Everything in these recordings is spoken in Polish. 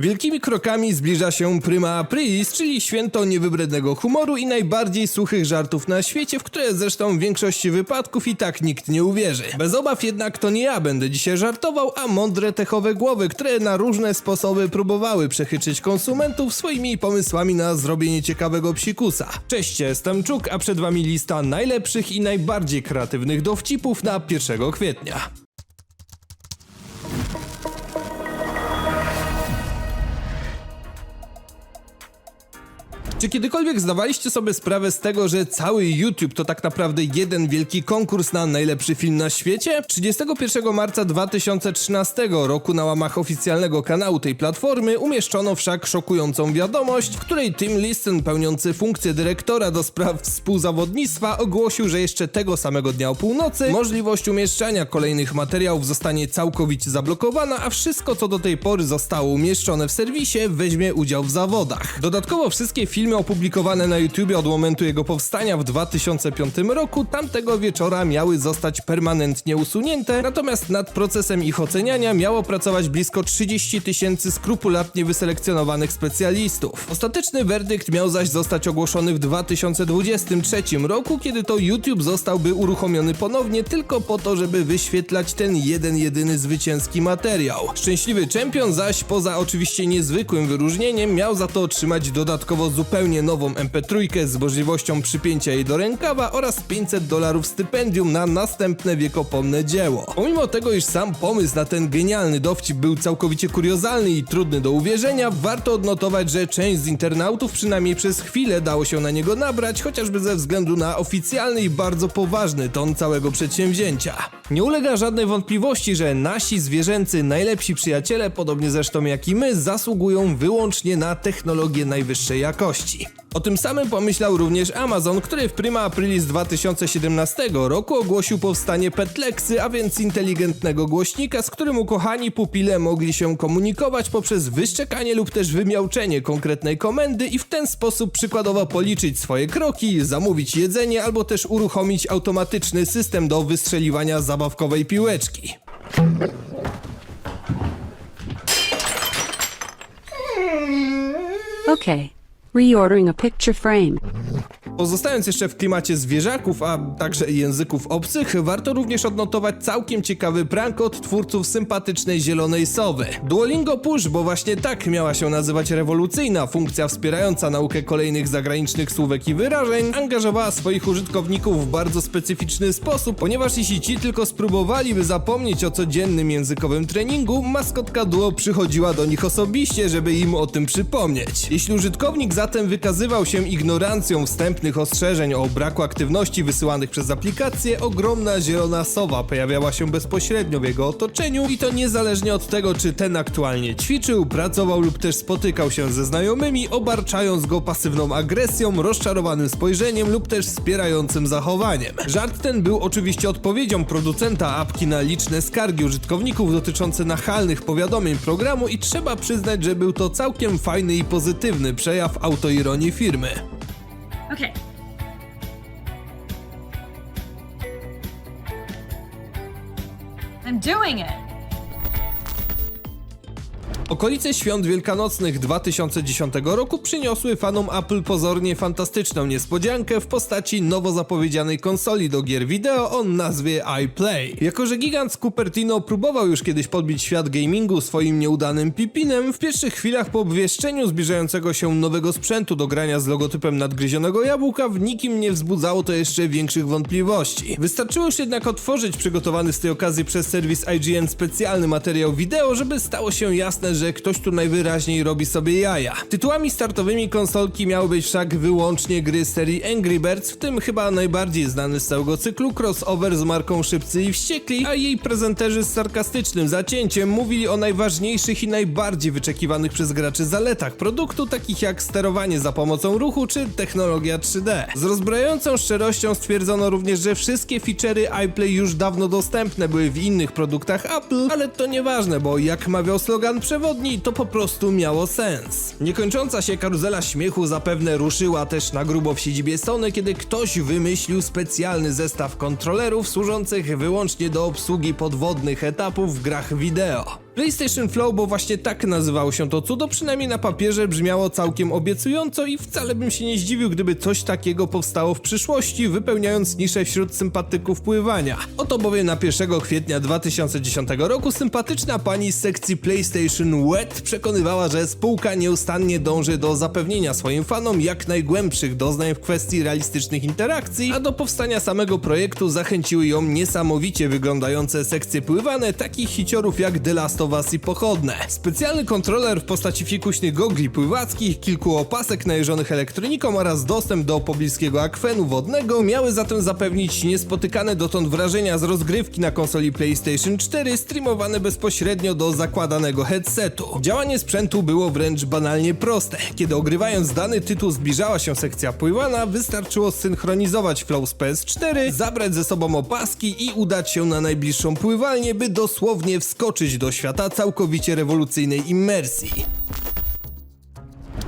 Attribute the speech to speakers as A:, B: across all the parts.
A: Wielkimi krokami zbliża się Prima Aprilis, czyli święto niewybrednego humoru i najbardziej suchych żartów na świecie, w które zresztą w większości wypadków i tak nikt nie uwierzy. Bez obaw jednak to nie ja będę dzisiaj żartował, a mądre techowe głowy, które na różne sposoby próbowały przechyczyć konsumentów swoimi pomysłami na zrobienie ciekawego psikusa. Cześć, jestem Czuk, a przed wami lista najlepszych i najbardziej kreatywnych dowcipów na 1 kwietnia. Czy kiedykolwiek zdawaliście sobie sprawę z tego, że cały YouTube to tak naprawdę jeden wielki konkurs na najlepszy film na świecie? 31 marca 2013 roku na łamach oficjalnego kanału tej platformy umieszczono wszak szokującą wiadomość, w której Tim Listen, pełniący funkcję dyrektora do spraw współzawodnictwa, ogłosił, że jeszcze tego samego dnia o północy możliwość umieszczania kolejnych materiałów zostanie całkowicie zablokowana, a wszystko co do tej pory zostało umieszczone w serwisie weźmie udział w zawodach. Dodatkowo wszystkie filmy opublikowane na YouTube od momentu jego powstania w 2005 roku tamtego wieczora miały zostać permanentnie usunięte, natomiast nad procesem ich oceniania miało pracować blisko 30 tysięcy skrupulatnie wyselekcjonowanych specjalistów. Ostateczny werdykt miał zaś zostać ogłoszony w 2023 roku, kiedy to YouTube zostałby uruchomiony ponownie tylko po to, żeby wyświetlać ten jeden jedyny zwycięski materiał. Szczęśliwy czempion zaś poza oczywiście niezwykłym wyróżnieniem miał za to otrzymać dodatkowo zupełnie nową MP3 z możliwością przypięcia jej do rękawa oraz 500 dolarów stypendium na następne wiekopomne dzieło. Pomimo tego, iż sam pomysł na ten genialny dowcip był całkowicie kuriozalny i trudny do uwierzenia, warto odnotować, że część z internautów przynajmniej przez chwilę dało się na niego nabrać, chociażby ze względu na oficjalny i bardzo poważny ton całego przedsięwzięcia. Nie ulega żadnej wątpliwości, że nasi zwierzęcy najlepsi przyjaciele, podobnie zresztą jak i my, zasługują wyłącznie na technologię najwyższej jakości. O tym samym pomyślał również Amazon, który w Prima Aprilis 2017 roku ogłosił powstanie Petlexy, a więc inteligentnego głośnika, z którym ukochani pupile mogli się komunikować poprzez wyszczekanie lub też wymiałczenie konkretnej komendy i w ten sposób przykładowo policzyć swoje kroki, zamówić jedzenie albo też uruchomić automatyczny system do wystrzeliwania zabawkowej piłeczki.
B: Okay. Reordering a picture frame.
A: Pozostając jeszcze w klimacie zwierzaków, a także języków obcych, warto również odnotować całkiem ciekawy prank od twórców sympatycznej zielonej sowy. Duolingo Push, bo właśnie tak miała się nazywać rewolucyjna funkcja wspierająca naukę kolejnych zagranicznych słówek i wyrażeń, angażowała swoich użytkowników w bardzo specyficzny sposób, ponieważ jeśli ci tylko spróbowaliby zapomnieć o codziennym językowym treningu, maskotka Duo przychodziła do nich osobiście, żeby im o tym przypomnieć. Jeśli użytkownik zatem wykazywał się ignorancją wstępnych ostrzeżeń o braku aktywności wysyłanych przez aplikację, ogromna zielona sowa pojawiała się bezpośrednio w jego otoczeniu i to niezależnie od tego, czy ten aktualnie ćwiczył, pracował lub też spotykał się ze znajomymi, obarczając go pasywną agresją, rozczarowanym spojrzeniem lub też wspierającym zachowaniem. Żart ten był oczywiście odpowiedzią producenta apki na liczne skargi użytkowników dotyczące nachalnych powiadomień programu i trzeba przyznać, że był to całkiem fajny i pozytywny przejaw autoironii firmy.
C: Okay. I'm doing it.
A: Okolice świąt wielkanocnych 2010 roku przyniosły fanom Apple pozornie fantastyczną niespodziankę w postaci nowo zapowiedzianej konsoli do gier wideo o nazwie iPlay. Jako, że gigant z Cupertino próbował już kiedyś podbić świat gamingu swoim nieudanym pipinem, w pierwszych chwilach po obwieszczeniu zbliżającego się nowego sprzętu do grania z logotypem nadgryzionego jabłka w nikim nie wzbudzało to jeszcze większych wątpliwości. Wystarczyło już jednak otworzyć przygotowany z tej okazji przez serwis IGN specjalny materiał wideo, żeby stało się jasne, że ktoś tu najwyraźniej robi sobie jaja. Tytułami startowymi konsolki miały być wszak wyłącznie gry serii Angry Birds, w tym chyba najbardziej znany z całego cyklu crossover z marką Szybcy i Wściekli, a jej prezenterzy z sarkastycznym zacięciem mówili o najważniejszych i najbardziej wyczekiwanych przez graczy zaletach produktu, takich jak sterowanie za pomocą ruchu czy technologia 3D. Z rozbrajającą szczerością stwierdzono również, że wszystkie feature'y iPlay już dawno dostępne były w innych produktach Apple, ale to nieważne, bo jak mawiał slogan przewodni, to po prostu miało sens. Niekończąca się karuzela śmiechu zapewne ruszyła też na grubo w siedzibie Sony, kiedy ktoś wymyślił specjalny zestaw kontrolerów służących wyłącznie do obsługi podwodnych etapów w grach wideo. PlayStation Flow, bo właśnie tak nazywało się to cudo, przynajmniej na papierze brzmiało całkiem obiecująco i wcale bym się nie zdziwił, gdyby coś takiego powstało w przyszłości, wypełniając niszę wśród sympatyków pływania. Oto bowiem na 1 kwietnia 2010 roku sympatyczna pani z sekcji PlayStation Wet przekonywała, że spółka nieustannie dąży do zapewnienia swoim fanom jak najgłębszych doznań w kwestii realistycznych interakcji, a do powstania samego projektu zachęciły ją niesamowicie wyglądające sekcje pływane takich hiciorów jak The Last of Us i pochodne. Specjalny kontroler w postaci fikuśnych gogli pływackich, kilku opasek najeżonych elektroniką oraz dostęp do pobliskiego akwenu wodnego miały zatem zapewnić niespotykane dotąd wrażenia z rozgrywki na konsoli PlayStation 4 streamowane bezpośrednio do zakładanego headsetu. Działanie sprzętu było wręcz banalnie proste. Kiedy ogrywając dany tytuł zbliżała się sekcja pływana, wystarczyło synchronizować flow z PS4, zabrać ze sobą opaski i udać się na najbliższą pływalnię, by dosłownie wskoczyć do świata całkowicie rewolucyjnej immersji.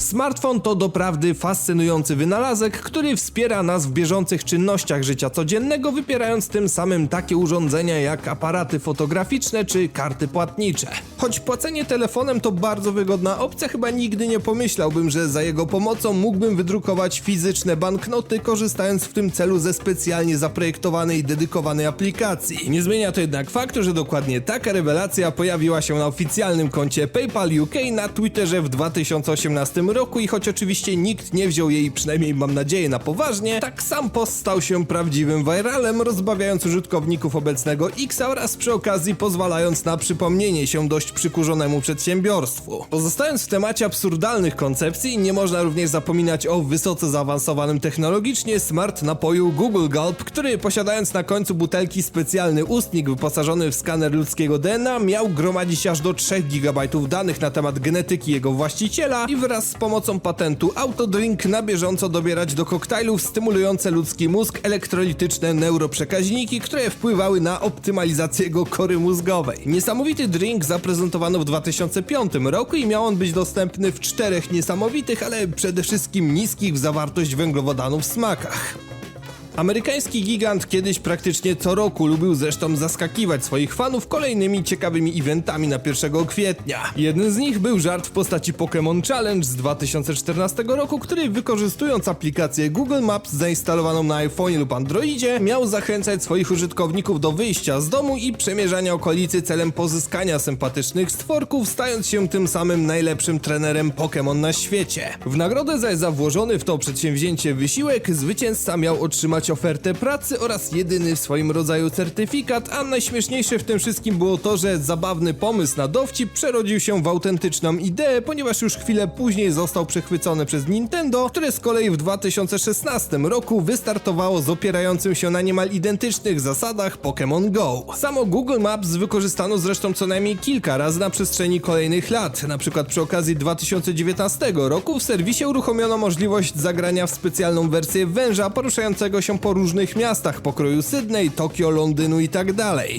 A: Smartfon to doprawdy fascynujący wynalazek, który wspiera nas w bieżących czynnościach życia codziennego, wypierając tym samym takie urządzenia jak aparaty fotograficzne czy karty płatnicze. Choć płacenie telefonem to bardzo wygodna opcja, chyba nigdy nie pomyślałbym, że za jego pomocą mógłbym wydrukować fizyczne banknoty, korzystając w tym celu ze specjalnie zaprojektowanej i dedykowanej aplikacji. Nie zmienia to jednak faktu, że dokładnie taka rewelacja pojawiła się na oficjalnym koncie PayPal UK na Twitterze w 2018 roku i choć oczywiście nikt nie wziął jej, przynajmniej mam nadzieję, na poważnie, tak sam post stał się prawdziwym viralem, rozbawiając użytkowników obecnego X oraz przy okazji pozwalając na przypomnienie się dość przykurzonemu przedsiębiorstwu. Pozostając w temacie absurdalnych koncepcji, nie można również zapominać o wysoce zaawansowanym technologicznie smart napoju Google Gulp, który posiadając na końcu butelki specjalny ustnik wyposażony w skaner ludzkiego DNA, miał gromadzić aż do 3 GB danych na temat genetyki jego właściciela i wraz z pomocą patentu Autodrink na bieżąco dobierać do koktajlów stymulujące ludzki mózg elektrolityczne neuroprzekaźniki, które wpływały na optymalizację jego kory mózgowej. Niesamowity drink zaprezentowano w 2005 roku i miał on być dostępny w czterech niesamowitych, ale przede wszystkim niskich w zawartość węglowodanów smakach. Amerykański gigant kiedyś praktycznie co roku lubił zresztą zaskakiwać swoich fanów kolejnymi ciekawymi eventami na 1 kwietnia. Jeden z nich był żart w postaci Pokémon Challenge z 2014 roku, który wykorzystując aplikację Google Maps zainstalowaną na iPhone lub Androidzie, miał zachęcać swoich użytkowników do wyjścia z domu i przemierzania okolicy celem pozyskania sympatycznych stworków, stając się tym samym najlepszym trenerem Pokémon na świecie. W nagrodę zaś za włożony w to przedsięwzięcie wysiłek zwycięzca miał otrzymać ofertę pracy oraz jedyny w swoim rodzaju certyfikat, a najśmieszniejsze w tym wszystkim było to, że zabawny pomysł na dowcip przerodził się w autentyczną ideę, ponieważ już chwilę później został przechwycony przez Nintendo, które z kolei w 2016 roku wystartowało z opierającym się na niemal identycznych zasadach Pokémon Go. Samo Google Maps wykorzystano zresztą co najmniej kilka razy na przestrzeni kolejnych lat, na przykład przy okazji 2019 roku w serwisie uruchomiono możliwość zagrania w specjalną wersję węża poruszającego się po różnych miastach pokroju Sydney, Tokio, Londynu i tak.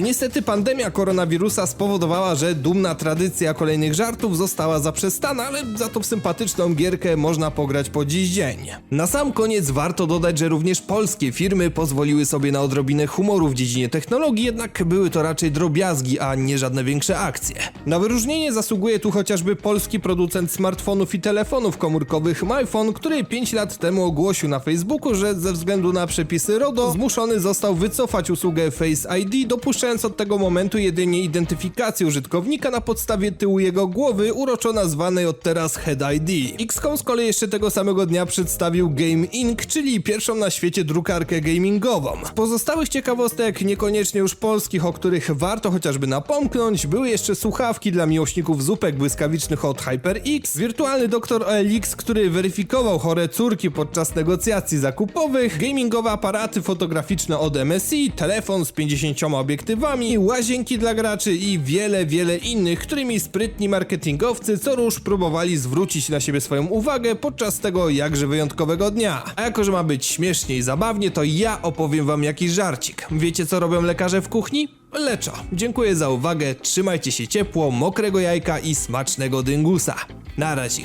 A: Niestety pandemia koronawirusa spowodowała, że dumna tradycja kolejnych żartów została zaprzestana, ale za to w sympatyczną gierkę można pograć po dziś dzień. Na sam koniec warto dodać, że również polskie firmy pozwoliły sobie na odrobinę humoru w dziedzinie technologii, jednak były to raczej drobiazgi, a nie żadne większe akcje. Na wyróżnienie zasługuje tu chociażby polski producent smartfonów i telefonów komórkowych MyPhone, który 5 lat temu ogłosił na Facebooku, że ze względu na przepisy RODO zmuszony został wycofać usługę Face ID, dopuszczając od tego momentu jedynie identyfikację użytkownika na podstawie tyłu jego głowy, uroczo nazwanej od teraz Head ID. XCOM z kolei jeszcze tego samego dnia przedstawił Game Inc., czyli pierwszą na świecie drukarkę gamingową. Z pozostałych ciekawostek, niekoniecznie już polskich, o których warto chociażby napomknąć, były jeszcze słuchawki dla miłośników zupek błyskawicznych od HyperX, wirtualny doktor OLX, który weryfikował chore córki podczas negocjacji zakupowych, aparaty fotograficzne od MSI, telefon z 50 obiektywami, łazienki dla graczy i wiele, wiele innych, którymi sprytni marketingowcy co rusz próbowali zwrócić na siebie swoją uwagę podczas tego jakże wyjątkowego dnia. A jako, że ma być śmiesznie i zabawnie, to ja opowiem wam jakiś żarcik. Wiecie co robią lekarze w kuchni? Leczo. Dziękuję za uwagę, trzymajcie się ciepło, mokrego jajka i smacznego dyngusa. Na razie.